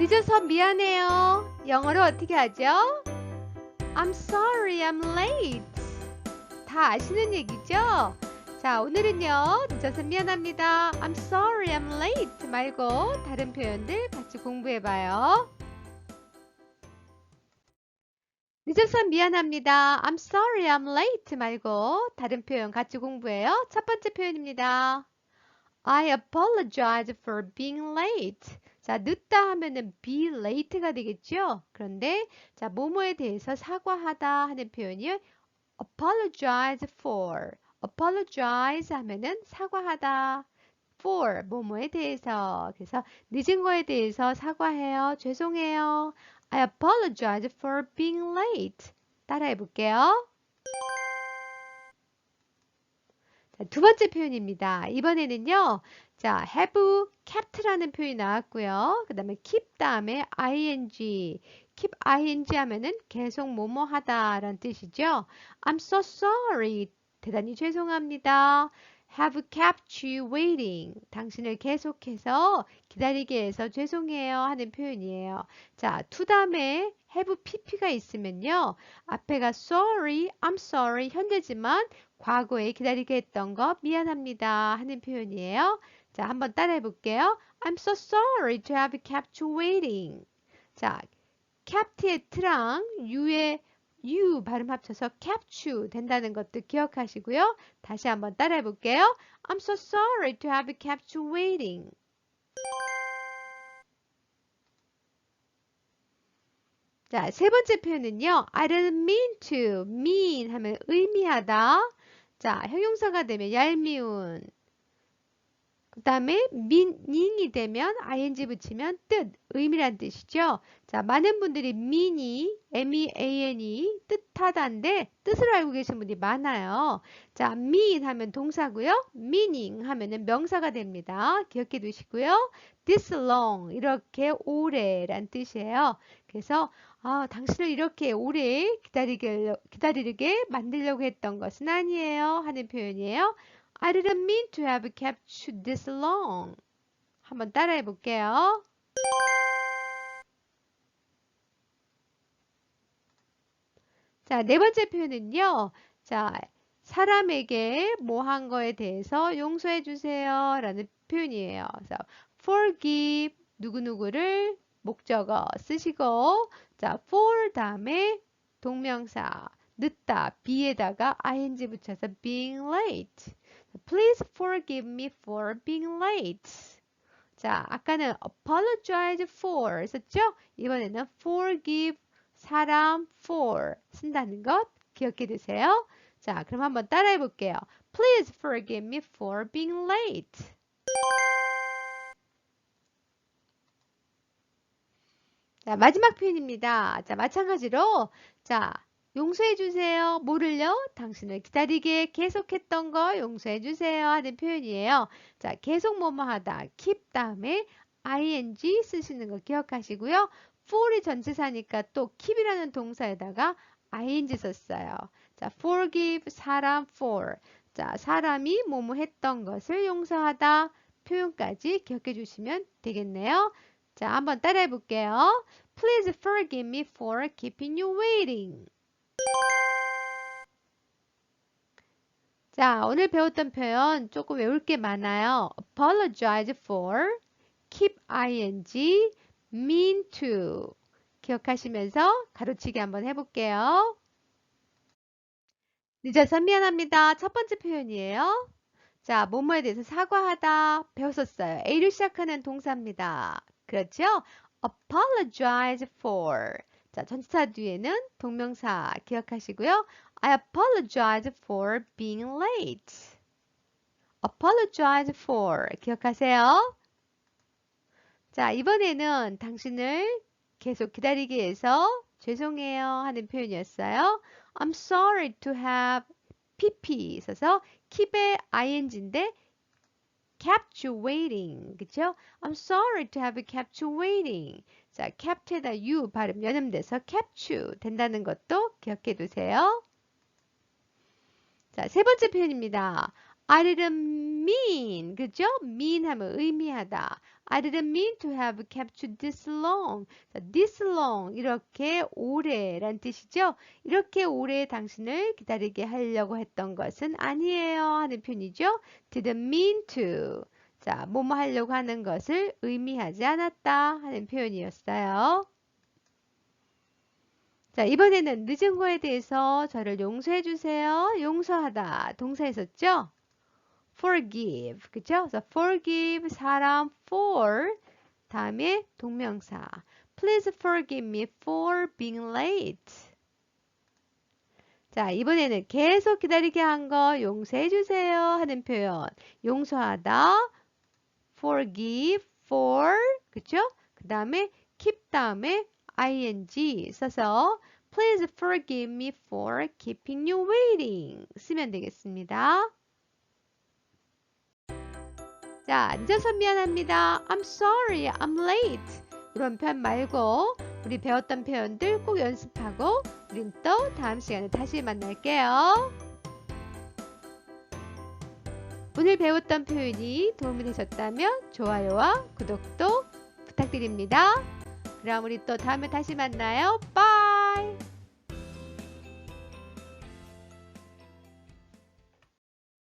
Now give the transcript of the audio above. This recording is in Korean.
늦어서 미안해요. 영어로 어떻게 하죠? I'm sorry, I'm late. 다 아시는 얘기죠? 자, 오늘은요, 늦어서 미안합니다. I'm sorry, I'm late 말고 다른 표현들 같이 공부해 봐요. 늦어서 미안합니다. I'm sorry, I'm late 말고 다른 표현 같이 공부해요. 첫 번째 표현입니다. I apologize for being late. 자, 늦다 하면은 be late가 되겠죠? 그런데 자, 뭐뭐에 대해서 사과하다 하는 표현이 apologize for. apologize 하면은 사과하다. for 뭐뭐에 대해서. 그래서 늦은 거에 대해서 사과해요. 죄송해요. I apologize for being late. 따라해 볼게요. 자, 두 번째 표현입니다. 이번에는요. 자, have kept라는 표현이 나왔고요. 그 다음에 keep 다음에 ing. keep ing 하면은 계속 뭐뭐 하다라는 뜻이죠. I'm so sorry. 대단히 죄송합니다. have kept you waiting. 당신을 계속해서 기다리게 해서 죄송해요 하는 표현이에요. 자, to 다음에 have pp가 있으면요. 앞에가 sorry, I'm sorry 현재지만 과거에 기다리게 했던 거 미안합니다 하는 표현이에요. 자, 한번 따라해 볼게요. I'm so sorry to have kept you waiting. 자, capt의 t랑 you의 you 발음 합쳐서 kept you 된다는 것도 기억하시고요. 다시 한번 따라해 볼게요. I'm so sorry to have kept you waiting. 자, 세 번째 표현은요. I didn't mean to. mean 하면 의미하다. 자, 형용사가 되면 얄미운. 그 다음에 meaning이 되면 ing 붙이면 뜻, 의미란 뜻이죠. 자, 많은 분들이 mean이, m-e-a-n이 뜻하다인데 뜻을 알고 계신 분이 많아요. 자, mean 하면 동사고요. meaning 하면은 명사가 됩니다. 기억해 두시고요. this long 이렇게 오래란 뜻이에요. 그래서 아, 당신을 이렇게 오래 기다리게, 기다리게 만들려고 했던 것은 아니에요. 하는 표현이에요. I didn't mean to have kept you this long. 한번 따라해 볼게요. 자, 네 번째 표현은요. 자, 사람에게 뭐 한 거에 대해서 용서해 주세요. 라는 표현이에요. 그래서 forgive 누구누구를 목적어 쓰시고 자, for 다음에 동명사 늦다 be에다가 ing 붙여서 being late. Please forgive me for being late. 자, 아까는 apologize for 썼죠? 이번에는 forgive 사람 for 쓴다는 것 기억해 두세요. 자, 그럼 한번 따라해 볼게요. Please forgive me for being late. 자, 마지막 표현입니다. 자, 마찬가지로 자, 용서해 주세요. 뭐를요? 당신을 기다리게 계속했던 거 용서해 주세요 하는 표현이에요. 자, 계속 뭐뭐 하다. keep 다음에 ing 쓰시는 거 기억하시고요. for이 전체사니까 또 keep이라는 동사에다가 ing 썼어요. 자, forgive 사람 for. 자, 사람이 뭐뭐 했던 것을 용서하다 표현까지 기억해 주시면 되겠네요. 자, 한번 따라해 볼게요. Please forgive me for keeping you waiting. 자, 오늘 배웠던 표현 조금 외울 게 많아요. apologize for, keep ing, mean to. 기억하시면서 가로치기 한번 해볼게요. 늦어서 미안합니다. 첫 번째 표현이에요. 자, 뭐뭐에 대해서 사과하다 배웠었어요. A를 시작하는 동사입니다. 그렇죠? apologize for. 자, 전치사 뒤에는 동명사 기억하시고요. I apologize for being late. apologize for 기억하세요. 자, 이번에는 당신을 계속 기다리게 해서 죄송해요 하는 표현이었어요. I'm sorry to have pp 있어서 keep의 ing인데 kept you waiting. 그쵸? I'm sorry to have kept you waiting. 자, kept에다 you 발음 연음돼서 kept you 된다는 것도 기억해 두세요. 자, 세 번째 표현입니다. I didn't mean, 그죠? mean 하면 의미하다. I didn't mean to have kept you this long. 자, this long 이렇게 오래란 뜻이죠. 이렇게 오래 당신을 기다리게 하려고 했던 것은 아니에요 하는 표현이죠. didn't mean to. 자, 뭐뭐 하려고 하는 것을 의미하지 않았다 하는 표현이었어요. 자, 이번에는 늦은 거에 대해서 저를 용서해 주세요. 용서하다. 동사 있었죠? forgive. 그죠? 그래서 forgive 사람 for 다음에 동명사. Please forgive me for being late. 자, 이번에는 계속 기다리게 한 거 용서해 주세요 하는 표현. 용서하다. forgive for 그죠? 그 다음에 keep 다음에 ing 써서 please forgive me for keeping you waiting 쓰면 되겠습니다. 자, 앉아서 미안합니다. I'm sorry, I'm late. 이런 표현 말고 우리 배웠던 표현들 꼭 연습하고 우린 또 다음 시간에 다시 만날게요. 오늘 배웠던 표현이 도움이 되셨다면 좋아요와 구독도 부탁드립니다. 그럼 우리 또 다음에 다시 만나요. 바이!